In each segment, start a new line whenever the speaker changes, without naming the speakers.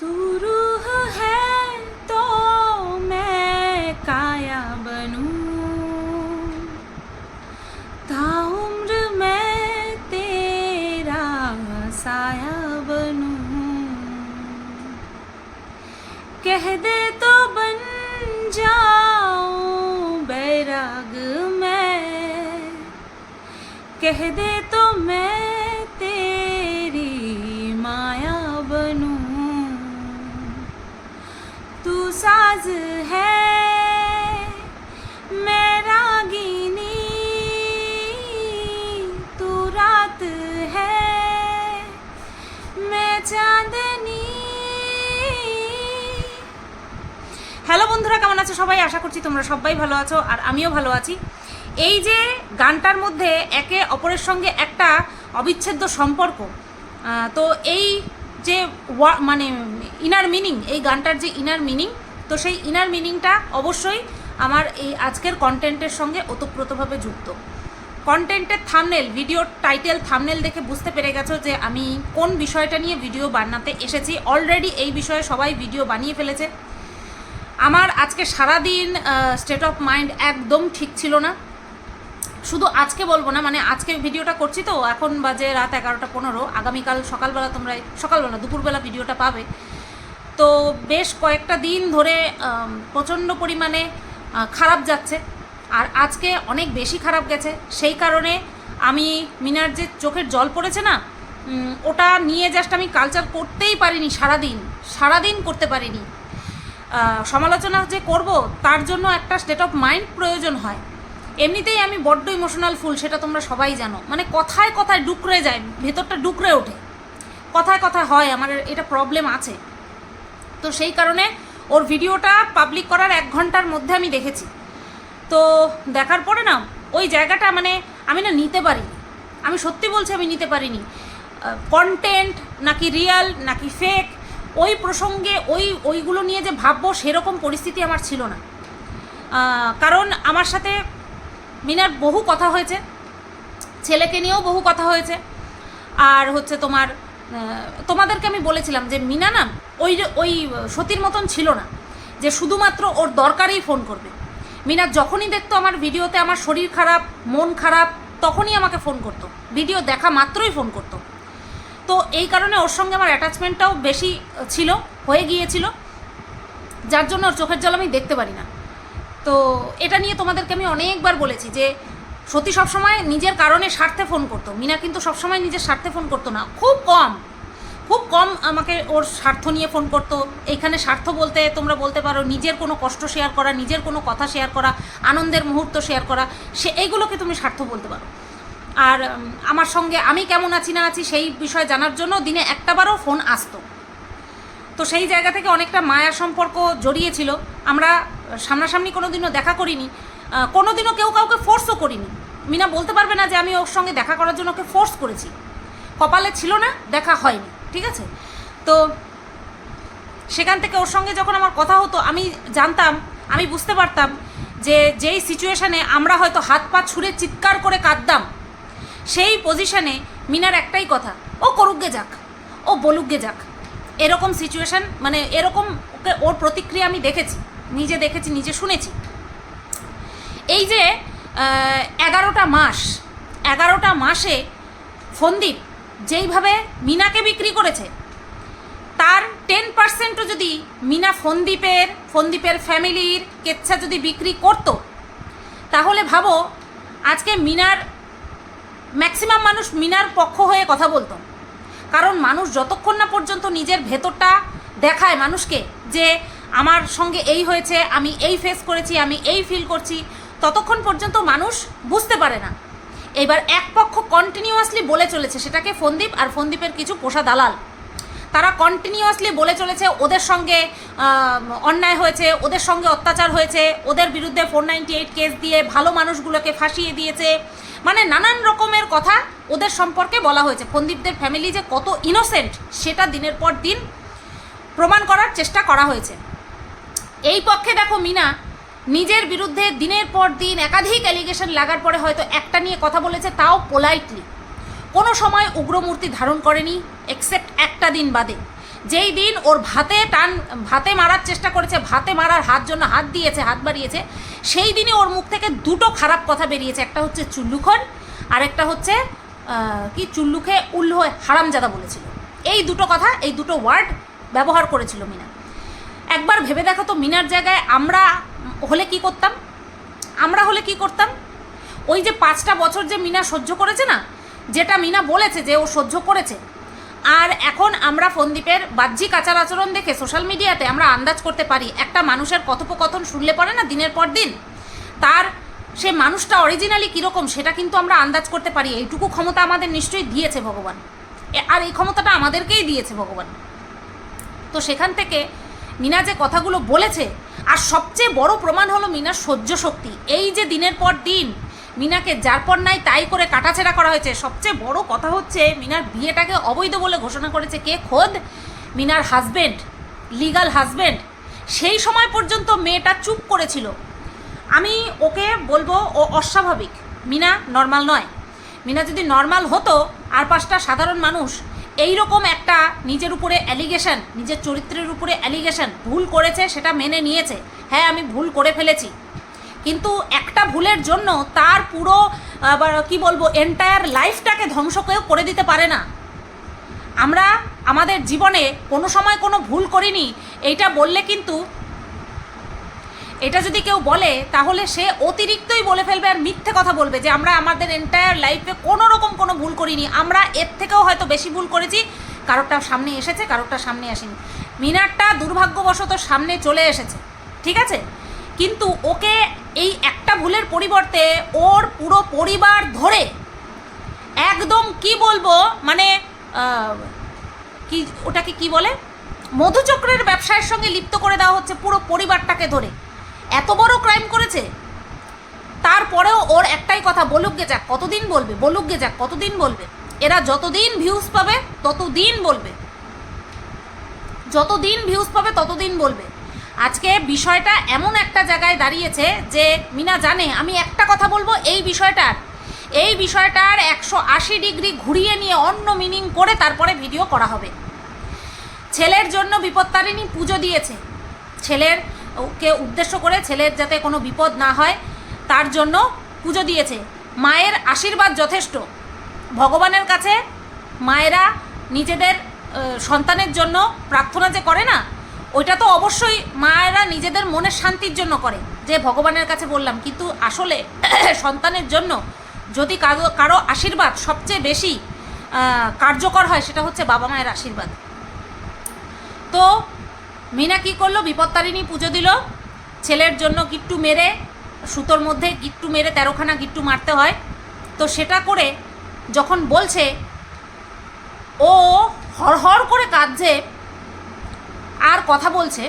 तू रूह है तो मैं काया बनूं ताउम्र मैं तेरा साया बनूं। कह दे तो बन जाऊँ बैराग मैं। कह दे বন্ধুরা, কেমন আছো? সবাই আশা করছি তোমরা সবাই ভালো আছো আর আমিও ভালো আছি। এই যে গানটার মধ্যে একে অপরের সঙ্গে একটা অবিচ্ছেদ্য সম্পর্ক তো এই যে মানে ইনার মিনিং এই গানটার যে ইনার মিনিং তো সেই ইনার মিনিংটা অবশ্যই আমার এই আজকের কন্টেন্টের সঙ্গে ওতপ্রোতভাবে যুক্ত। কন্টেন্টের থামনেল ভিডিওর টাইটেল থামনেল দেখে বুঝতে পেরে গেছো যে আমি কোন বিষয়টা নিয়ে ভিডিও বানাতে এসেছি। অলরেডি এই বিষয়ে সবাই ভিডিও বানিয়ে ফেলেছে। আমার আজকে সারাদিন স্টেট অফ মাইন্ড একদম ঠিক ছিল না। শুধু আজকে বলব না মানে আজকে ভিডিওটা করছি তো, এখন বাজে রাত এগারোটা পনেরো। আগামীকাল সকালবেলা তোমরা, সকালবেলা, দুপুরবেলা ভিডিওটা পাবে। তো বেশ কয়েকটা দিন ধরে প্রচণ্ড পরিমাণে খারাপ যাচ্ছে। আর আজকে অনেক বেশি খারাপ গেছে। সেই কারণে আমি মিনার যে চোখের জল পড়েছে না ওটা নিয়ে জাস্ট আমি কালচার করতেই পারিনি সারাদিন। সারাদিন করতে পারিনি। সমালোচনা যে করব, তার জন্য একটা স্টেট অফ মাইন্ড প্রয়োজন হয়। এমনিতেই আমি বড্ড ইমোশনাল ফুল সেটা তোমরা সবাই জানো। মানে কথায় কথায় ডুকরে যায়, ভেতরটা ডুকরে ওঠে। কথায় কথায় হয়, আমার এটা প্রবলেম আছে। তো সেই কারণে ওর ভিডিওটা পাবলিক করার এক ঘণ্টার মধ্যে আমি দেখেছি। তো দেখার পরে না, ওই জায়গাটা মানে আমি না নিতে পারিনি। আমি সত্যি বলছি আমি নিতে পারিনি। কন্টেন্ট নাকি রিয়াল নাকি ফেক ওই প্রসঙ্গে ওই, ওইগুলো নিয়ে যে ভাববো সেরকম পরিস্থিতি আমার ছিল না। কারণ আমার সাথে মিনার বহু কথা হয়েছে, ছেলেকে নিয়েও বহু কথা হয়েছে। আর হচ্ছে তোমার তোমাদেরকে আমি বলেছিলাম যে মিনা না ওই যে- ওই সতীর মতন ছিল না, যে শুধুমাত্র ওর দরকারেই ফোন করবে। মিনা যখনই দেখতো আমার ভিডিওতে আমার শরীর খারাপ, মন খারাপ, তখনই আমাকে ফোন করতো। ভিডিও দেখা মাত্রই ফোন করতো। তো এই কারণে ওর সঙ্গে আমার অ্যাটাচমেন্টটাও বেশি ছিল, হয়ে গিয়েছিল। যার জন্য ওর চোখের জল আমি দেখতে পারি না। তো এটা নিয়ে তোমাদেরকে আমি অনেকবার বলেছি যে, সতী সবসময় নিজের কারণে স্বার্থে ফোন করতো। মিনা কিন্তু সবসময় নিজের স্বার্থে ফোন করতো না। খুব কম খুব কম আমাকে ওর স্বার্থ নিয়ে ফোন করতো। এইখানে স্বার্থ বলতে তোমরা বলতে পারো, নিজের কোনো কষ্ট শেয়ার করা, নিজের কোনো কথা শেয়ার করা, আনন্দের মুহূর্ত শেয়ার করা, সে এইগুলোকে তুমি স্বার্থ বলতে পারো। আর আমার সঙ্গে আমি কেমন আছি না আছি সেই বিষয়ে জানার জন্য দিনে একটাবারও ফোন আসতো। তো সেই জায়গা থেকে অনেকটা মায়ার সম্পর্ক জড়িয়েছিল। আমরা সামনাসামনি কোনো দিনও দেখা করিনি। কোনো দিনও কেউ কাউকে ফোর্সও করিনি। মিনা বলতে পারবে না যে আমি ওর সঙ্গে দেখা করার জন্য ওকে ফোর্স করেছি। কপালে ছিল না, দেখা হয়নি, ঠিক আছে? তো সেখান থেকে ওর সঙ্গে যখন আমার কথা হতো, আমি জানতাম, আমি বুঝতে পারতাম যে যেই সিচুয়েশানে আমরা হয়তো হাত পা ছুঁড়ে চিৎকার করে কাঁদতাম সেই পজিশনে মিনার একটাই কথা, ও করুকগে যাক, ও বলুকগে যাক। এরকম সিচুয়েশন মানে এরকম ওকে ওর প্রতিক্রিয়া আমি দেখেছি, নিজে দেখেছি, নিজে শুনেছি। এই যে এগারোটা মাস, এগারোটা মাসে ফন্দীপ যেইভাবে মিনাকে বিক্রি করেছে, তার টেন পার্সেন্টও যদি মিনা ফন্দীপের ফন্দীপের ফ্যামিলির কেচ্ছা যদি বিক্রি করতো, তাহলে ভাবো, আজকে মিনার ম্যাক্সিমাম মানুষ মিনার পক্ষ হয়ে কথা বলতো। কারণ মানুষ যতক্ষণ না পর্যন্ত নিজের ভেতরটা দেখায় মানুষকে যে আমার সঙ্গে এই হয়েছে, আমি এই ফেস করেছি, আমি এই ফিল করছি, ততক্ষণ পর্যন্ত মানুষ বুঝতে পারে না। এবার এক পক্ষ কন্টিনিউয়াসলি বলে চলেছে, সেটাকে ফন্দীপ আর ফন্দীপের কিছু পোষা দালাল। তারা কন্টিনিউয়াসলি বলে চলেছে, ওদের সঙ্গে অন্যায় হয়েছে, ওদের সঙ্গে অত্যাচার হয়েছে, ওদের বিরুদ্ধে ফোর নাইনটি এইট কেস দিয়ে ভালো মানুষগুলোকে ফাঁসিয়ে দিয়েছে মানে নানান রকমের কথা ওদের সম্পর্কে বলা হয়েছে। ফন্দীপদের ফ্যামিলি যে কত ইনোসেন্ট সেটা দিনের পর দিন প্রমাণ করার চেষ্টা করা হয়েছে। এই পক্ষে দেখো মিনা, নিজের বিরুদ্ধে দিনের পর দিন একাধিক অ্যালিগেশন লাগার পরে হয়তো একটা নিয়ে কথা বলেছে, তাও পোলাইটলি কোনো সময় উগ্রমূর্তি ধারণ করেনি এক্সেপ্ট একটা দিন বাদে। যেই দিন ওর ভাতে টান, ভাতে মারার চেষ্টা করেছে, ভাতে মারার হাত জন্য হাত দিয়েছে, হাত বাড়িয়েছে সেই দিনে ওর মুখ থেকে দুটো খারাপ কথা বেরিয়েছে। একটা হচ্ছে চুল্লুখন আর একটা হচ্ছে কি চুল্লুখে উল্লু হারামজাদা বলেছিল। এই দুটো কথা, এই দুটো ওয়ার্ড ব্যবহার করেছিল মিনা। একবার ভেবে দেখো তো মিনার জায়গায় আমরা হলে কি করতাম? আমরা হলে কি করতাম? ওই যে পাঁচটা বছর যে মিনা সহ্য করেছে না, যেটা মিনা বলেছে যে ও সহ্য করেছে আর এখন আমরা ফন্দীপের বাহ্যিক আচার আচরণ দেখে সোশ্যাল মিডিয়াতে আমরা আন্দাজ করতে পারি, একটা মানুষের কথোপকথন শুনলে পরে না দিনের পর দিন? তার সে মানুষটা অরিজিনালি কীরকম সেটা কিন্তু আমরা আন্দাজ করতে পারি, এইটুকু ক্ষমতা আমাদের নিশ্চয়ই দিয়েছে ভগবান। আর এই ক্ষমতাটা আমাদেরকেই দিয়েছে ভগবান। তো সেখান থেকে মিনা যে কথাগুলো বলেছে, আর সবচেয়ে বড় প্রমাণ হলো মিনার সহ্য শক্তি। এই যে দিনের পর দিন মিনাকে যার পর নাই তাই করে কাটাছেড়া করা হয়েছে। সবচেয়ে বড় কথা হচ্ছে, মিনার বিয়েটাকে অবৈধ বলে ঘোষণা করেছে কে? খোদ মিনার হাজবেন্ড লিগাল হাজবেন্ড সেই সময় পর্যন্ত মেয়েটা চুপ করেছিল। আমি ওকে বলব, ও অস্বাভাবিক। মিনা নর্মাল নয়। মিনা যদি নর্মাল হতো, আর পাঁচটা সাধারণ মানুষ এই রকম একটা নিজের উপরে অ্যালিগেশন নিজের চরিত্রের উপরে অ্যালিগেশন ভুল করেছে, সেটা মেনে নিয়েছে। হ্যাঁ আমি ভুল করে ফেলেছি। কিন্তু একটা ভুলের জন্য তার পুরো কি বলব এন্টায়ার লাইফটাকে ধ্বংস কেউ করে দিতে পারে না। আমরা আমাদের জীবনে কোনো সময় কোনো ভুল করিনি, এইটা বললে কিন্তু, এটা যদি কেউ বলে, তাহলে সে অতিরিক্তই বলে ফেলবে আর মিথ্যে কথা বলবে যে আমরা আমাদের এন্টায়ার লাইফে কোনো রকম কোনো ভুল করিনি। আমরা এর থেকেও হয়তো বেশি ভুল করেছি, কারোরটা সামনে এসেছে, কারোরটা সামনে আসেনি। মিনারটা দুর্ভাগ্যবশত সামনে চলে এসেছে, ঠিক আছে? কিন্তু ওকে এই একটা ভুলের পরিবর্তে ওর পুরো পরিবার ধরে। একদম কি বলব? মানে কি, ওটাকে কি বলে? মধুচক্রের ব্যবসায়ের সঙ্গে লিপ্ত করে দেওয়া হচ্ছে পুরো পরিবারটাকে ধরে। এত বড় ক্রাইম করেছে? তারপরেও ওর একটাই কথা, বলুক গে যাক, কতদিন বলবে? বলুক গে যাক, কতদিন বলবে? এরা যতদিন ভিউজ পাবে, ততদিন বলবে। যতদিন ভিউজ পাবে, ততদিন বলবে। আজকে বিষয়টা এমন একটা জায়গায় দাঁড়িয়েছে যে মিনা জানে, আমি একটা কথা বলব, এই বিষয়টার। এই বিষয়টার একশো আশি ডিগ্রি ঘুরিয়ে নিয়ে অন্য মিনিং করে তারপরে ভিডিও করা হবে। ছেলের জন্য বিপত্তারিণী পুজো দিয়েছে। ছেলের কে উদ্দেশ্য করে ছেলের যাতে কোনো বিপদ না হয়, তার জন্য পুজো দিয়েছে। মায়ের আশীর্বাদ যথেষ্ট। ভগবানের কাছে মায়েরা নিজেদের সন্তানের জন্য প্রার্থনা যে করে না ওইটা তো অবশ্যই মায়েরা নিজেদের মনের শান্তির জন্য করে, যে ভগবানের কাছে বললাম। কিন্তু আসলে সন্তানের জন্য যদি কারও কারও আশীর্বাদ সবচেয়ে বেশি কার্যকর হয়, সেটা হচ্ছে বাবা মায়ের আশীর্বাদ। তো মিনা কি করল? বিপত্তারিণী পুজো দিল। ছেলের জন্য গিট্টু মেরে, সুতোর মধ্যে গিট্টু মেরে তেরোখানা গিট্টু মারতে হয়। তো সেটা করে যখন বলছে, ও হড়হড় করে কাঁদছে আর কথা বলছে,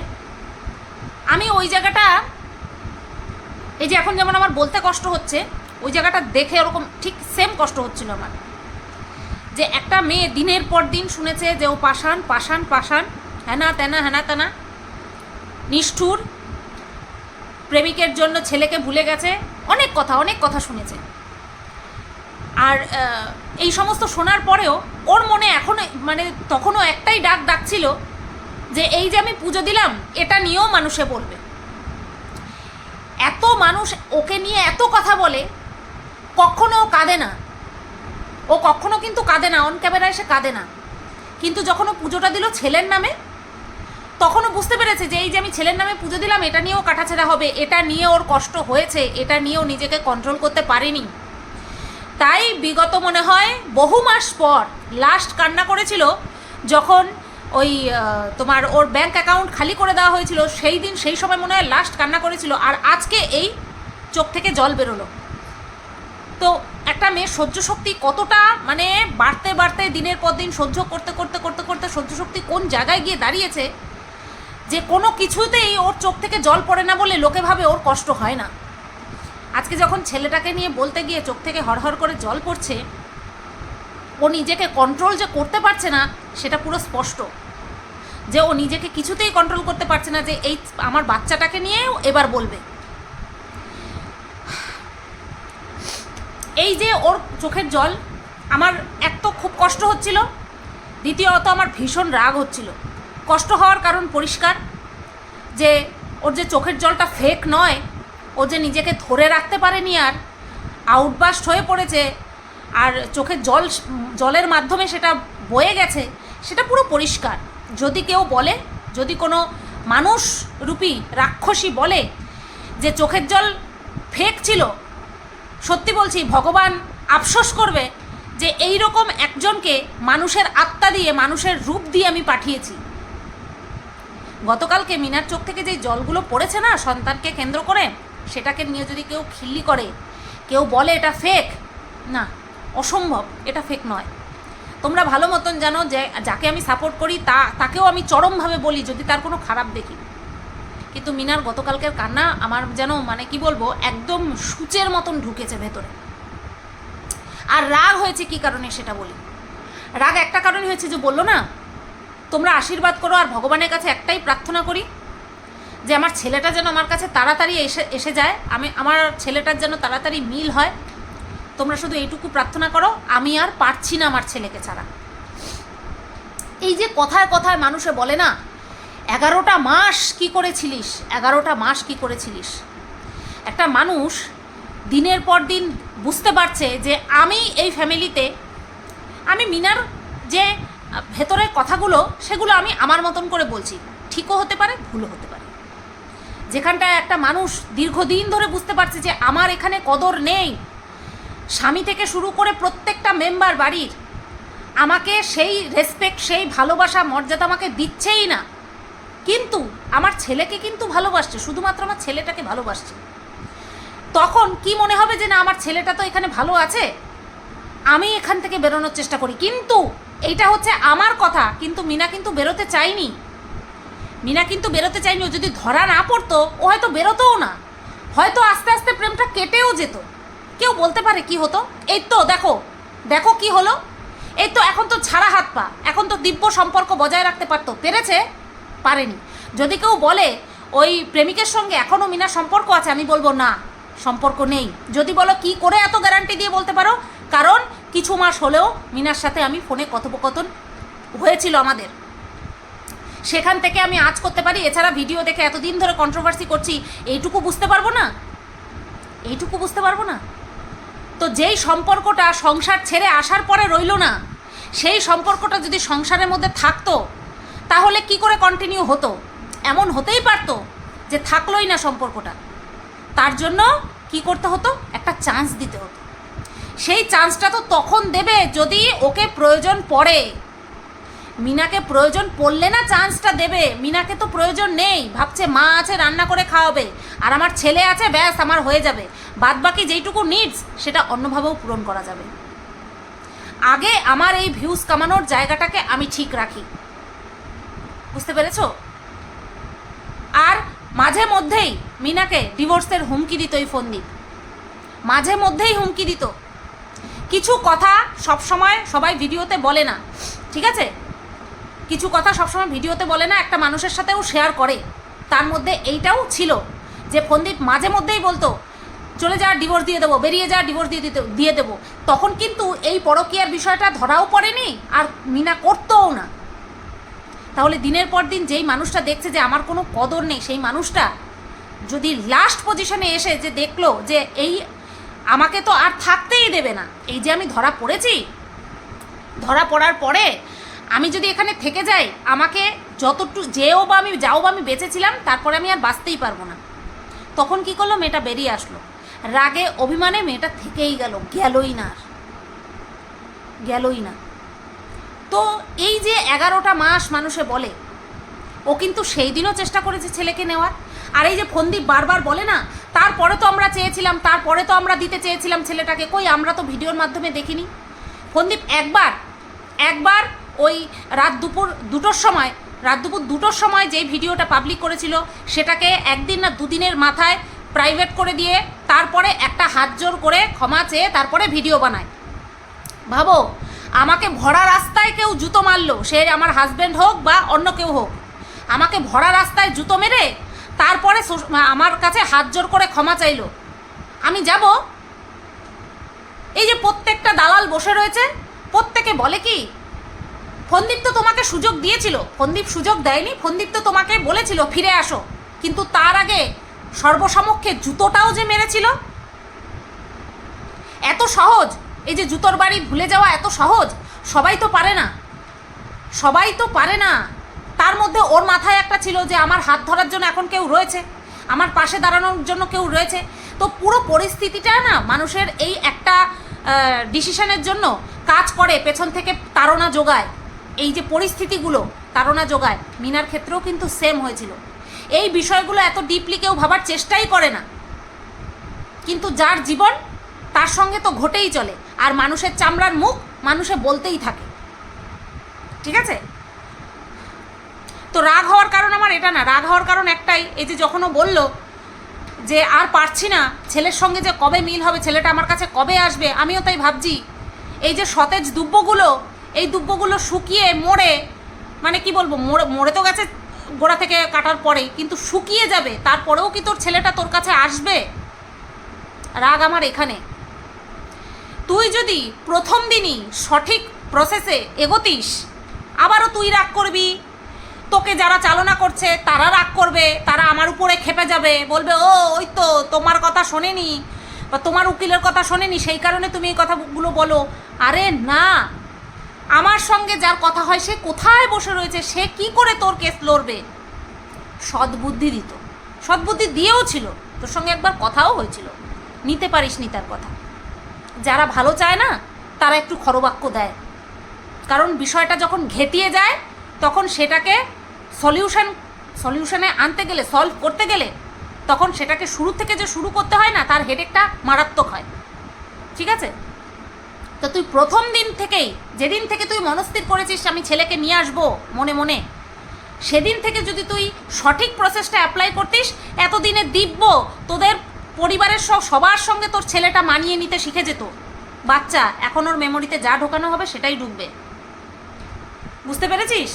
আমি ওই জায়গাটা, এই যে এখন যেমন আমার বলতে কষ্ট হচ্ছে, ওই জায়গাটা দেখে ওরকম ঠিক সেম কষ্ট হচ্ছিল আমার। যে একটা মেয়ে দিনের পর দিন শুনেছে যে ও পাষাণ পাষাণ পাষাণ, হ্যানা তেনা হ্যানা তেনা, নিষ্ঠুর, প্রেমিকের জন্য ছেলেকে ভুলে গেছে, অনেক কথা অনেক কথা শুনেছে। আর এই সমস্ত শোনার পরেও ওর মনে এখনও মানে তখনও একটাই ডাক ডাকছিল যে এই যে আমি পুজো দিলাম, এটা নিয়েও মানুষে বলবে। এত মানুষ ওকে নিয়ে এত কথা বলে, কখনো কাঁদে না। ও কখনো কিন্তু কাঁদে না অন ক্যামেরায় সে কাঁদে না। কিন্তু যখন ও পুজোটা দিল ছেলের নামে তখনও বুঝতে পেরেছে যে এই যে আমি ছেলের নামে পুজো দিলাম, এটা নিয়েও কাটাছেড়া হবে, এটা নিয়ে ওর কষ্ট হয়েছে, এটা নিয়েও নিজেকে কন্ট্রোল করতে পারেনি। তাই বিগত মনে হয় বহু মাস পর লাস্ট কান্না করেছিল, যখন ওই তোমার ওর ব্যাংক অ্যাকাউন্ট খালি করে দেওয়া হয়েছিল, সেই দিন সেই সময় মনে হয় লাস্ট কান্না করেছিল, আর আজকে এই চোখ থেকে জল বেরোলো। তো একটা মেয়ের সহ্য শক্তি কতটা মানে বাড়তে বাড়তে, দিনের পর দিন সহ্য করতে করতে করতে করতে সহ্য শক্তি কোন জায়গায় গিয়ে দাঁড়িয়েছে, যে কোনো কিছুতেই ওর চোখ থেকে জল পড়ে না বলে লোকে ভাবে ওর কষ্ট হয় না। আজকে যখন ছেলেটাকে নিয়ে বলতে গিয়ে চোখ থেকে হড়হড় করে জল পড়ছে ও নিজেকে কন্ট্রোল যে করতে পারছে না, সেটা পুরো স্পষ্ট। যে ও নিজেকে কিছুতেই কন্ট্রোল করতে পারছে না যে এই আমার বাচ্চাটাকে নিয়েও এবার বলবে। এই যে ওর চোখের জল, আমার এক তো খুব কষ্ট হচ্ছিল, দ্বিতীয়ত আমার ভীষণ রাগ হচ্ছিল। কষ্ট হওয়ার কারণ পরিষ্কার, যে ওর যে চোখের জলটা ফেক নয়, ও যে নিজেকে ধরে রাখতে পারেনি আর আউটবাস্ট হয়ে পড়েছে আর চোখের জল, জলের মাধ্যমে সেটা বয়ে গেছে, সেটা পুরো পরিষ্কার। যদি কেউ বলে, যদি কোনো মানুষ রূপী, রাক্ষসী বলে যে চোখের জল ফেক ছিল, সত্যি বলছি, ভগবান আফসোস করবে যে এই রকম একজনকে মানুষের আত্মা দিয়ে, মানুষের রূপ দিয়ে আমি পাঠিয়েছি। গতকালকে মিনার চোখ থেকে যে জলগুলো পড়েছে না, সন্তানকে কেন্দ্র করে, সেটাকে নিয়ে যদি কেউ খিল্লি করে, কেউ বলে এটা ফেক, না। অসম্ভব, এটা ফেক নয়। তোমরা ভালো মতন জানো যে যাকে আমি সাপোর্ট করি, তা, তাকেও আমি চরমভাবে বলি যদি তার কোনো খারাপ দেখি। কিন্তু মিনার, গতকালকের কান্না আমার যেন মানে কি বলব, একদম সূচের মতন ঢুকেছে ভেতরে। আর রাগ হয়েছে কি কারণে সেটা বলি? রাগ একটা কারণে হয়েছে যে বলল না, তোমরা আশীর্বাদ করো আর ভগবানের কাছে একটাই প্রার্থনা করি, যে আমার ছেলেটা যেন আমার কাছে তাড়াতাড়ি এসে এসে যায়। আমি, আমার ছেলেটার যেন তাড়াতাড়ি মিল হয় তোমরা শুধু এইটুকু প্রার্থনা করো, আমি আর পারছি না আমার ছেলেকে ছাড়া। এই যে কথায় কথায় মানুষে বলে না, এগারোটা মাস কি করেছিলিস? এগারোটা মাস কি করেছিলিস? একটা মানুষ দিনের পর দিন বুঝতে পারছে যে আমি এই ফ্যামিলিতে, আমি মিনার যে ভেতরের কথাগুলো, সেগুলো আমি আমার মতন করে বলছি। ঠিকও হতে পারে, ভুলও হতে পারে। যেখানটায় একটা মানুষ দীর্ঘদিন ধরে বুঝতে পারছে যে আমার এখানে কদর নেই স্বামী থেকে শুরু করে প্রত্যেকটা মেম্বার বাড়ির, আমাকে সেই রেসপেক্ট সেই ভালোবাসা, মর্যাদা আমাকে দিচ্ছেই না। কিন্তু আমার ছেলেকে কিন্তু ভালোবাসছে, শুধুমাত্র আমার ছেলেটাকে ভালোবাসছে। তখন কি মনে হবে যে না, আমার ছেলেটা তো এখানে ভালো আছে? আমি এখান থেকে বেরোনোর চেষ্টা করি। কিন্তু এইটা হচ্ছে আমার কথা, কিন্তু মিনা কিন্তু বেরোতে চাইনি মিনা কিন্তু বেরোতে চাইনি ও যদি ধরা না পড়তো, ও হয়তো বেরোতোও না। হয়তো আস্তে আস্তে প্রেমটা কেটেও যেত। কেউ বলতে পারে কি হতো? এই তো, দেখো দেখো কি হলো? এই তো, এখন তো ছাড়া হাত পা, এখন তো দিব্য সম্পর্ক বজায় রাখতে পারতো। পেরেছে? পারেনি। যদি কেউ বলে, ওই প্রেমিকের সঙ্গে এখনও মিনা সম্পর্ক আছে? আমি বলব, না, সম্পর্ক নেই। যদি বলো, কি করে এত গ্যারান্টি দিয়ে বলতে পারো? কারণ কিছু মাস হলেও মিনার সাথে আমি ফোনে কথোপকথন হয়েছিল আমাদের। সেখান থেকে আমি আজ করতে পারি। এছাড়া ভিডিও দেখে এতদিন ধরে কন্ট্রোভার্সি করছি, এইটুকু বুঝতে পারব না? এইটুকু বুঝতে পারব না? তো যেই সম্পর্কটা সংসার ছেড়ে আসার পরে রইল না, সেই সম্পর্কটা যদি সংসারের মধ্যে থাকতো, তাহলে কি করে কন্টিনিউ হতো? এমন হতেই পারতো যে থাকলোই না সম্পর্কটা। তার জন্য কি করতে হতো? একটা চান্স দিতে হতো। সেই চান্সটা তো তখন দেবে যদি ওকে প্রয়োজন পড়ে। মিনাকে প্রয়োজন পড়লে না চান্সটা দেবে। মিনাকে তো প্রয়োজন নেই। ভাবছে মা আছে, রান্না করে খাওয়াবে। আর আমার ছেলে আছে, ব্যাস, আমার হয়ে যাবে। বাদ বাকি যেইটুকু নিডস সেটা অন্যভাবেও পূরণ করা যাবে। আগে আমার এই ভিউজ কামানোর জায়গাটাকে আমি ঠিক রাখি। বুঝতে পেরেছ? আর মাঝে মধ্যেই মিনাকে ডিভোর্সের হুমকি দিত এই ফোন ফন্দীপ মাঝে মধ্যেই হুমকি দিত। কিছু কথা সবসময় সবাই ভিডিওতে বলে না। ঠিক আছে? কিছু কথা সবসময় ভিডিওতে বলে না, একটা মানুষের সাথেও শেয়ার করে। তার মধ্যে এইটাও ছিল যে ফন্দীপ মাঝে মধ্যেই বলতো, চলে যাওয়ার ডিভোর্স দিয়ে দেবো, বেরিয়ে যাওয়ার ডিভোর্স দিয়ে দিতে, দিয়ে দেবো। তখন কিন্তু এই পরকীয়ার বিষয়টা ধরাও পড়েনি আর মিনা করতোও না। তাহলে দিনের পর দিন যেই মানুষটা দেখছে যে আমার কোনো কদর নেই, সেই মানুষটা যদি লাস্ট পজিশনে এসে যে দেখল যে এই আমাকে তো আর থাকতেই দেবে না, এই যে আমি ধরা পড়েছি, ধরা পড়ার পরে আমি যদি এখানে থেকে যাই, আমাকে যতটু যেও বা আমি, যাও বা আমি বেঁচেছিলাম, তারপরে আমি আর বাঁচতেই পারব না। তখন কি করল, মেয়েটা বেরিয়ে আসলো। রাগে, অভিমানে মেয়েটা থেকেই গেল, গেলই না আর। গেলই না। তো এই যে এগারোটা মাস মানুষে বলে, ও কিন্তু সেই দিনও চেষ্টা করেছে ছেলেকে নেওয়ার। আর এই যে ফন্দীপ বারবার বলে না, তারপরে তো আমরা চেয়েছিলাম, তারপরে তো আমরা দিতে চেয়েছিলাম ছেলেটাকে, কই আমরা তো ভিডিওর মাধ্যমে দেখিনি। ফন্দীপ একবার একবার ওই রাত দুপুর দুটোর সময়, রাত দুপুর দুটোর সময় যেই ভিডিওটা পাবলিক করেছিল, সেটাকে একদিন না দুদিনের মাথায় প্রাইভেট করে দিয়ে তারপরে একটা হাত জোর করে ক্ষমা চেয়ে তারপরে ভিডিও বানায়। ভাবো, আমাকে ভরা রাস্তায় কেউ জুতো মারলো, সে আমার হাজব্যান্ড হোক বা অন্য কেউ হোক। আমাকে ভরা রাস্তায় জুতো মেরে তারপরে আমার কাছে হাত জোর করে ক্ষমা চাইলো। আমি যাব? এই যে প্রত্যেকটা দালাল বসে রয়েছে, প্রত্যেকে বলে কি ফন্দীপ তো তোমাকে সুযোগ দিয়েছিল। ফন্দীপ সুযোগ দেয়নি, ফন্দীপ তো তোমাকে বলেছিল, ফিরে আসো। কিন্তু তার আগে সর্বসমক্ষে জুতোটাও যে মেরেছিল? এত সহজ? এই যে জুতোর বাড়ি ভুলে যাওয়া এত সহজ? সবাই তো পারে না। সবাই তো পারে না। তার মধ্যে ওর মাথায় একটা ছিল যে, আমার হাত ধরার জন্য এখন কেউ রয়েছে। আমার পাশে দাঁড়ানোর জন্য কেউ রয়েছে। তো পুরো পরিস্থিতিটা না মানুষের এই একটা ডিসিশনের জন্য কাজ করে, পেছন থেকে তাড়না যোগায়। এই যে পরিস্থিতিগুলো তাড়না যোগায়, মিনার ক্ষেত্রেও কিন্তু সেম হয়েছিল। এই বিষয়গুলো এত ডিপলি কেউ ভাবার চেষ্টাই করে না। কিন্তু যার জীবন, তার সঙ্গে তো ঘটেই চলে। আর মানুষের চামড়ার মুখ মানুষে বলতেই থাকে। ঠিক আছে? তো রাগ হওয়ার কারণ আমার এটা না। রাগ হওয়ার কারণ একটাই, এই যে যখনও বলল যে আর পারছি না, ছেলের সঙ্গে যে কবে মিল হবে, ছেলেটা আমার কাছে কবে আসবে, আমিও তাই ভাবছি। এই যে সতেজ দুব্বগুলো এই দুব্বগুলো শুকিয়ে মরে মানে কি বলব, মরে মরে তো গেছে গোড়া থেকে কাটার পরেই, কিন্তু শুকিয়ে যাবে, তারপরেও কি তোর ছেলেটা তোর কাছে আসবে? রাগ আমার এখানে। তুই যদি প্রথম দিনই সঠিক প্রসেসে এগোতিস, আবারও তুই রাগ করবি। তোকে যারা চালনা করছে, তারা রাগ করবে, তারা আমার উপরে খেপে যাবে, বলবে, ও, ওই তো, তোমার কথা শোনেনি, বা তোমার উকিলের কথা শোনেনি, সেই কারণে তুমি এই কথাগুলো বলো। আরে না আমার সঙ্গে যার কথা হয়, সে কোথায় বসে রয়েছে, সে কি করে তোর কেস লড়বে? সদ্বুদ্ধি দিত। সদ্বুদ্ধি দিয়েও ছিল। তোর সঙ্গে একবার কথাও হয়েছিল। নিতে পারিস নি তার কথা। যারা ভালো চায় না, তারা একটু খরবাক্য দেয়। কারণ বিষয়টা যখন ঘেতিয়ে যায়, তখন সেটাকে সলিউশন, সলিউশনে আনতে গেলে, সলভ করতে গেলে, তখন সেটাকে শুরু থেকে যে শুরু করতে হয় না, তার হেডেকটা মারাত্মক হয়। ঠিক আছে? তো তুই প্রথম দিন থেকেই, যেদিন থেকে তুই মনস্থির করেছিস আমি ছেলেকে নিয়ে আসব, মনে মনে, সেদিন থেকে যদি তুই সঠিক প্রসেসটা অ্যাপ্লাই করতিস, এতদিনে দিব্য তোদের পরিবারের সব, সবার সঙ্গে তোর ছেলেটা মানিয়ে নিতে শিখে যেত। বাচ্চা, এখন ওর মেমোরিতে যা ঢোকানো হবে সেটাই ঢুকবে। বুঝতে পেরেছিস?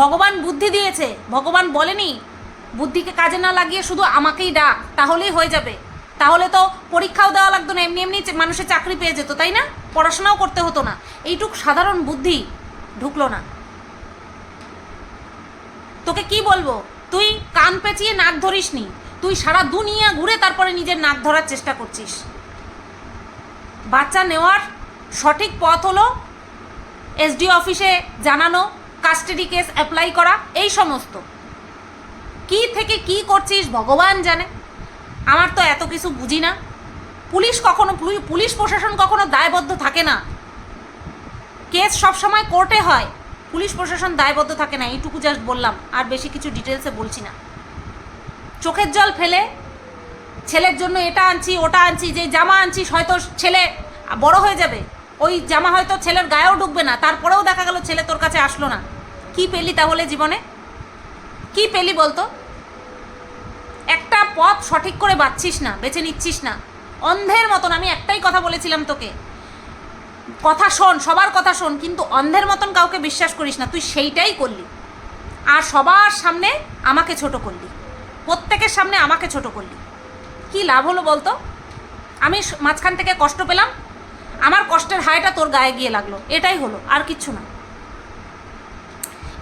ভগবান বুদ্ধি দিয়েছে, ভগবান বলেনি, বুদ্ধিকে কাজে না লাগিয়ে শুধু আমাকেই ডাক, তাহলেই হয়ে যাবে। তাহলে তো পরীক্ষাও দেওয়া লাগতো না, এমনি এমনি মানুষের চাকরি পেয়ে যেত, তাই না? পড়াশোনাও করতে হতো না। এইটুক সাধারণ বুদ্ধি ঢুকলো না। তোকে কি বলব? তুই কান পেঁচিয়ে নাক ধরিসনি। তুই সারা দুনিয়া ঘুরে তারপরে নিজের নাক ধরার চেষ্টা করছিস। বাচ্চা নেওয়ার সঠিক পথ হলো এসডি অফিসে জানানো, কাস্টাডি কেস অ্যাপ্লাই করা, এই সমস্ত। কি থেকে কি করছিস ভগবান জানে। আমার তো এত কিছু বুঝি না। পুলিশ কখনো, পুলি- পুলিশ প্রশাসন কখনো দায়বদ্ধ থাকে না। কেস সবসময় কোর্টে হয়। পুলিশ প্রশাসন দায়বদ্ধ থাকে না, এইটুকু জাস্ট বললাম। আর বেশি কিছু ডিটেলসে বলছি না। চোখের জল ফেলে, ছেলের জন্য এটা আনছি, ওটা আনছি, যে জামা আনছি, হয়তো ছেলে বড় হয়ে যাবে। ওই জামা হয়তো ছেলের গায়েও ঢুকবে না, তারপরেও দেখা গেল ছেলে তোর কাছে আসলো না। কি পেলি তাহলে জীবনে? কি পেলি বলতো? একটা পথ সঠিক করে বাচ্ছিস না, বেছে নিচ্ছিস না। অন্ধের মতন, আমি একটাই কথা বলেছিলাম তোকে। কথা শোন, সবার কথা শোন, কিন্তু অন্ধের মতন কাউকে বিশ্বাস করিস না, তুই সেইটাই করলি। আর সবার সামনে আমাকে ছোট করলি। প্রত্যেকের সামনে আমাকে ছোট করলি। কি লাভ হলো বলতো? আমি মাঝখান থেকে কষ্ট পেলাম, আমার কষ্টের হায়টা তোর গায়ে গিয়ে লাগল, এটাই হলো, আর কিচ্ছু না।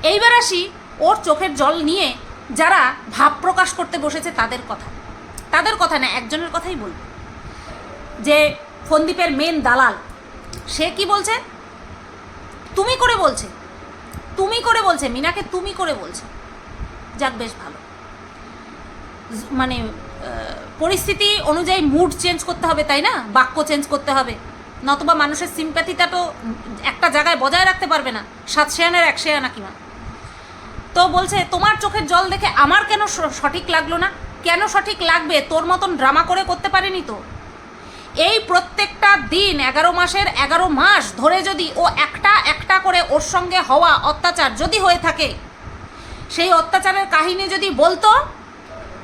এইবার আসি ওর চোখের জল নিয়ে যারা ভাব প্রকাশ করতে বসেছে তাদের কথা। তাদের কথা না, একজনের কথাই বলব। যে ফন্দীপের মেন দালাল, সে কি বলছে? তুমি করে বলছে। তুমি করে বলছে, মিনাকে তুমি করে বলছে। যাক, বেশ ভালো। মানে পরিস্থিতি অনুযায়ী মুড চেঞ্জ করতে হবে, তাই না? বাক্য চেঞ্জ করতে হবে। নতবা মানুষের সিম্প্যাথিটা তো একটা জায়গায় বজায় রাখতে পারবে না। সাত শেয়ানের এক শেয়ানা কিনা তো বলছে, তোমার চোখের জল দেখে আমার কেন সঠিক লাগল না? কেন সঠিক লাগবে? তোর মতন ড্রামা করে করতে পারেনি তো? এই প্রত্যেকটা দিন, এগারো মাসের এগারো মাস ধরে যদি ও একটা একটা করে ওর সঙ্গে হওয়া অত্যাচার যদি হয়ে থাকে, সেই অত্যাচারের কাহিনী যদি বলতো,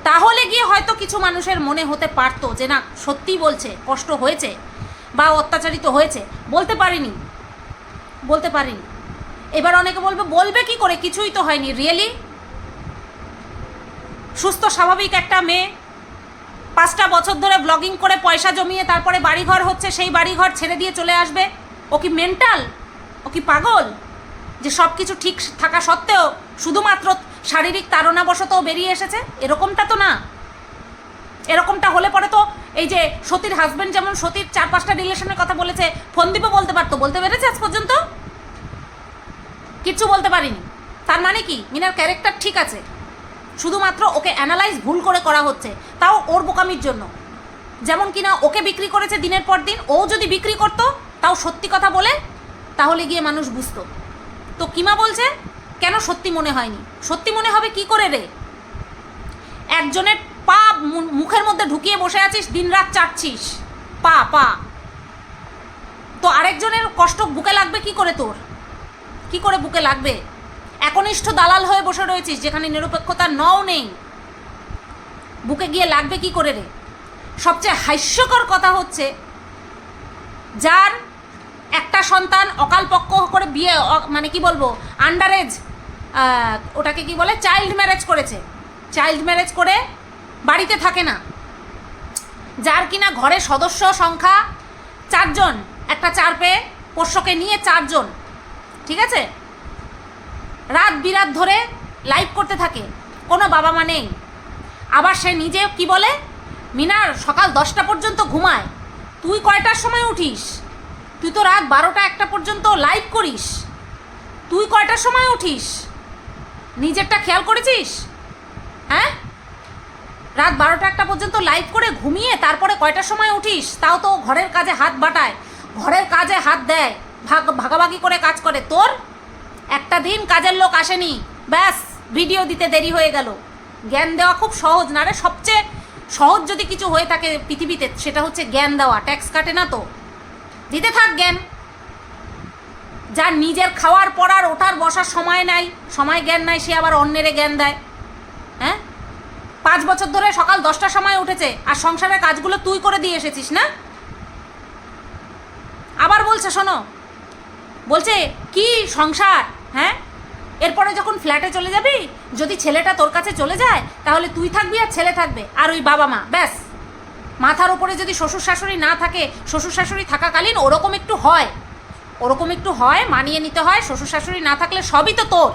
তাহলে গিয়ে হয়তো কিছু মানুষের মনে হতে পারতো যে না, সত্যি বলছে, কষ্ট হয়েছে বা অত্যাচারিত হয়েছে। বলতে পারিনি বলতে পারিনি। এবার অনেকে বলবে বলবে কি করে? কিছুই তো হয়নি। রিয়েলি সুস্থ, স্বাভাবিক একটা মেয়ে পাঁচটা বছর ধরে ব্লগিং করে পয়সা জমিয়ে তারপরে বাড়িঘর হচ্ছে, সেই বাড়িঘর ছেড়ে দিয়ে চলে আসবে। ও কি মেন্টাল ও কি পাগল? যে সব কিছু ঠিক থাকা সত্ত্বেও শুধুমাত্র শারীরিক তাড়নাবশতও বেরিয়ে এসেছে? এরকমটা তো না। এরকমটা হলে পরে তো এই যে সতীর হাজবেন্ড যেমন সতীর চার পাঁচটা রিলেশনের কথা বলেছে, ফোন দিবে বলতে পারতো। বলতে পেরেছে আজ পর্যন্ত? কিচ্ছু বলতে পারিনি। তার মানে কি? মিনার ক্যারেক্টার ঠিক আছে। শুধুমাত্র ওকে অ্যানালাইজ ভুল করে করা হচ্ছে, তাও ওর বোকামির জন্য। যেমন কিনা ওকে বিক্রি করেছে দিনের পর দিন, ও যদি বিক্রি করতো, তাও সত্যি কথা বলে, তাহলে গিয়ে মানুষ বুঝতো। তো কিমা বলছে, কেন সত্যি মনে হয়নি? সত্যি মনে হবে কি করে রে? একজনের পা মুখের মধ্যে ঢুকিয়ে বসে আছিস, দিনরাত চাটছিস। পা পা। তো আরেকজনের কষ্ট বুকে লাগবে কি করে তোর? কি করে বুকে লাগবে? একনিষ্ঠ দালাল হয়ে বসে রয়েছিস, যেখানে নিরপেক্ষতা নও নেই। বুকে গিয়ে লাগবে কি করে রে? সবচেয়ে হাস্যকর কথা হচ্ছে, যার একটা সন্তান অকালপক্ষ করে বিয়ে মানে কি বলব আন্ডারেজ ওটাকে কি বলে চাইল্ড ম্যারেজ করেছে। চাইল্ড ম্যারেজ করে বাড়িতে থাকে না। যার কিনা ঘরে সদস্য সংখ্যা চারজন, একটা চার পেয়ে পোষ্যকে নিয়ে চারজন। ঠিক আছে? রাত বিরাত ধরে লাইভ করতে থাকে, কোনো বাবা মা নেই। আবার সে নিজে কি বলে? মিনার, সকাল দশটা পর্যন্ত ঘুমায়। তুই কয়টার সময় উঠিস? তুই তো রাত বারোটা একটা পর্যন্ত লাইভ করিস। তুই কয়টার সময় উঠিস? নিজেরটা খেয়াল করেছিস? হ্যাঁ? রাত বারোটা একটা পর্যন্ত লাইভ করে ঘুমিয়ে তারপরে কয়টার সময় উঠিস? তাও তো ঘরের কাজে হাত বাটায়। ঘরের কাজে হাত দেয়। ভাগ ভাগাভাগি করে কাজ করে। তোর একটা দিন কাজের লোক আসেনি। ব্যাস ভিডিও দিতে দেরি হয়ে গেল। জ্ঞান দেওয়া খুব সহজ, না রে? সবচেয়ে সহজ যদি কিছু হয়ে থাকে পৃথিবীতে, সেটা হচ্ছে জ্ঞান দেওয়া। ট্যাক্স কাটে না তো? দিতে থাক জ্ঞান। যার নিজের খাওয়ার, পড়ার, ওঠার, বসার সময় নাই, সময় জ্ঞান নাই, সে আবার অন্যেরে জ্ঞান দেয়। হ্যাঁ? পাঁচ বছর ধরে সকাল দশটার সময় উঠেছে, আর সংসারের কাজগুলো তুই করে দিয়ে এসেছিস, না? আবার বলছে, শোনো বলছে, কি সংসার? হ্যাঁ? এরপরে যখন ফ্ল্যাটে চলে যাবি, যদি ছেলেটা তোর কাছে চলে যায়, তাহলে তুই থাকবি আর ছেলে থাকবে, আর ওই বাবা মা, ব্যাস। মাথার উপরে যদি শ্বশুর শাশুড়ি না থাকে শ্বশুর শাশুড়ি থাকাকালীন ওরকম একটু হয়। ওরকম একটু হয়, মানিয়ে নিতে হয় শ্বশুর শাশুড়ি না থাকলে সবই তো তোর।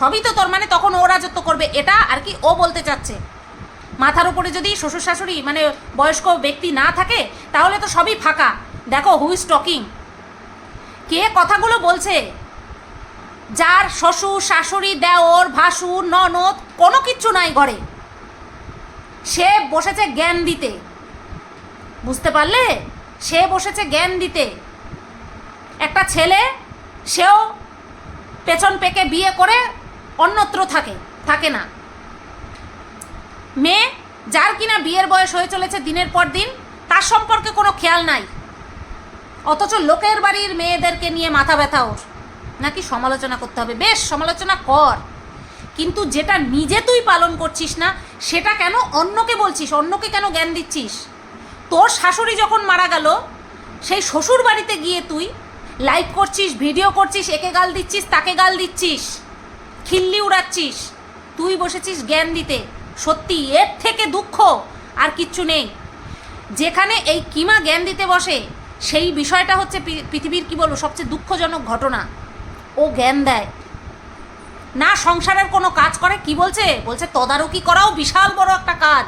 সবই তো তোর মানে তখন ও রাজত্ব করবে, এটা আর কি ও বলতে চাচ্ছে। মাথার উপরে যদি শ্বশুর শাশুড়ি মানে বয়স্ক ব্যক্তি না থাকে, তাহলে তো সবই ফাঁকা। দেখো হু ইজ টকিং কে কথাগুলো বলছে? যার শ্বশুর, শাশুড়ি, দেওর, ভাসুর, ননদ কোনো কিচ্ছু নাই ঘরে। সে বসেছে জ্ঞান দিতে। বুঝতে পারলে? সে বসেছে জ্ঞান দিতে। একটা ছেলে, সেও পেছন পেকে বিয়ে করে অন্যত্র থাকে থাকে না। মেয়ে, যার কিনা বিয়ের বয়স হয়ে চলেছে দিনের পর দিন, তার সম্পর্কে কোনো খেয়াল নাই। অথচ লোকের বাড়ির মেয়েদেরকে নিয়ে মাথা ব্যথা ওর। নাকি সমালোচনা করতে হবে? বেশ, সমালোচনা কর। কিন্তু যেটা নিজে তুই পালন করছিস না, সেটা কেন অন্যকে বলছিস? অন্যকে কেন জ্ঞান দিচ্ছিস? তোর শাশুড়ি যখন মারা গেল, সেই শ্বশুর বাড়িতে গিয়ে তুই লাইভ করছিস, ভিডিও করছিস, একে গাল দিচ্ছিস, তাকে গাল দিচ্ছিস, খিল্লি উড়াচ্ছিস। তুই বসেছিস জ্ঞান দিতে। সত্যি, এর থেকে দুঃখ আর কিচ্ছু নেই। যেখানে এই কিমা জ্ঞান দিতে বসে সেই বিষয়টা হচ্ছে পৃথিবীর কি বলব, সবচেয়ে দুঃখজনক ঘটনা। ও জ্ঞান দেয়। না, সংসারের কোনো কাজ করে, কি বলছে? বলছে, তদারকি করাও বিশাল বড় একটা কাজ।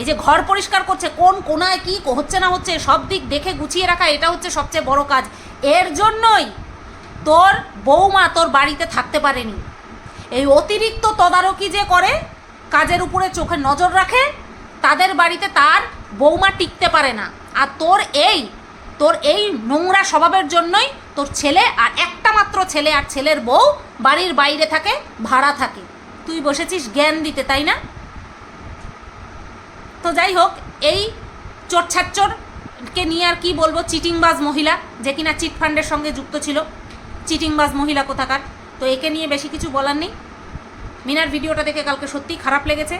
এই যে ঘর পরিষ্কার করছে, কোন কোনায় কি হচ্ছে না হচ্ছে, সব দিক দেখে গুছিয়ে রাখা, এটা হচ্ছে সবচেয়ে বড় কাজ। এর জন্যই তোর বৌমা তোর বাড়িতে থাকতে পারেনি। এই অতিরিক্ত তদারকি যে করে, কাজের উপরে চোখে নজর রাখে, তাদের বাড়িতে তার বৌমা টিকতে পারে না। আর তোর এই তোর এই নোংরা স্বভাবের জন্যই তোর ছেলে আর একটা মাত্র ছেলে আর ছেলের বউ বাড়ির বাইরে থাকে, ভাড়া থাকে। তুই বসেছিস জ্ঞান দিতে, তাই না? তো যাই হোক, এই চোর ছাচ্চরকে নিয়ে আর কি বলব, চিটিংবাজ মহিলা, যে কিনা চিট ফান্ডের সঙ্গে যুক্ত ছিল। চিটিংবাজ মহিলা কোথাকার? তো একে নিয়ে বেশি কিছু বলার নেই। মিনার ভিডিওটা দেখে কালকে সত্যিই খারাপ লেগেছে।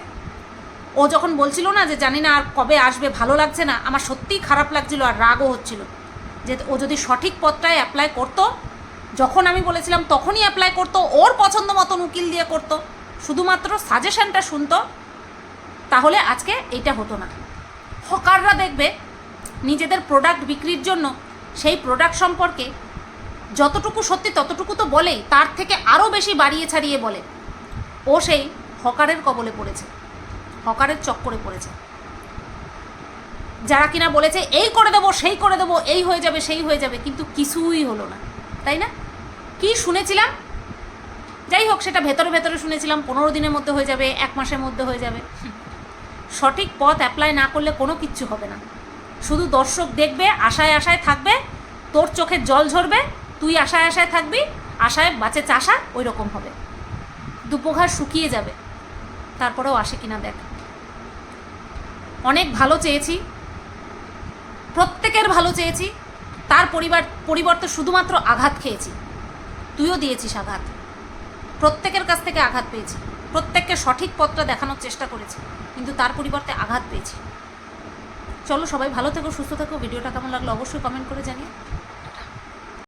ও যখন বলছিল না যে জানি না আর কবে আসবে, ভালো লাগছে না, আমার সত্যিই খারাপ লাগছিল আর রাগও হচ্ছিল। যে ও যদি সঠিক পথটায় অ্যাপ্লাই করতো, যখন আমি বলেছিলাম তখনই অ্যাপ্লাই করতো, ওর পছন্দ মতন উকিল দিয়ে করতো, শুধুমাত্র সাজেশনটা শুনতো, তাহলে আজকে এইটা হতো না। হকাররা দেখবে নিজেদের প্রোডাক্ট বিক্রির জন্য সেই প্রোডাক্ট সম্পর্কে যতটুকু সত্যি ততটুকু তো বলেই, তার থেকে আরও বেশি বাড়িয়ে ছাড়িয়ে বলে। ও সেই হকারের কবলে পড়েছে। হকারের চক্করে পড়েছে যারা কিনা বলেছে, এই করে দেবো, সেই করে দেবো, এই হয়ে যাবে, সেই হয়ে যাবে, কিন্তু কিছুই হলো না। তাই না? কি শুনেছিলাম? যাই হোক, সেটা ভেতরে ভেতরে শুনেছিলাম, পনেরো দিনের মধ্যে হয়ে যাবে, এক মাসের মধ্যে হয়ে যাবে। সঠিক পথ অ্যাপ্লাই না করলে কোনো কিচ্ছু হবে না। শুধু দর্শক দেখবে, আশায় আশায় থাকবে, তোর চোখের জল ঝরবে, তুই আশায় আশায় থাকবি, আশায় বাঁচে চাষা ওই রকম হবে। দুপোঘার শুকিয়ে যাবে। তারপরেও আসে কিনা দেখ। অনেক ভালো চেয়েছি, প্রত্যেকের ভালো চেয়েছি, তার পরিবার, পরিবর্তে শুধুমাত্র আঘাত খেয়েছি। তুইও দিয়েছিস আঘাত। প্রত্যেকের কাছ থেকে আঘাত পেয়েছি। প্রত্যেককে সঠিক পথটা দেখানোর চেষ্টা করেছি, কিন্তু তার পরিবর্তে আঘাত পেয়েছি। চলো সবাই ভালো থেকো, সুস্থ থেকো। ভিডিওটা কেমন লাগল অবশ্যই কমেন্ট করে জানিয়ে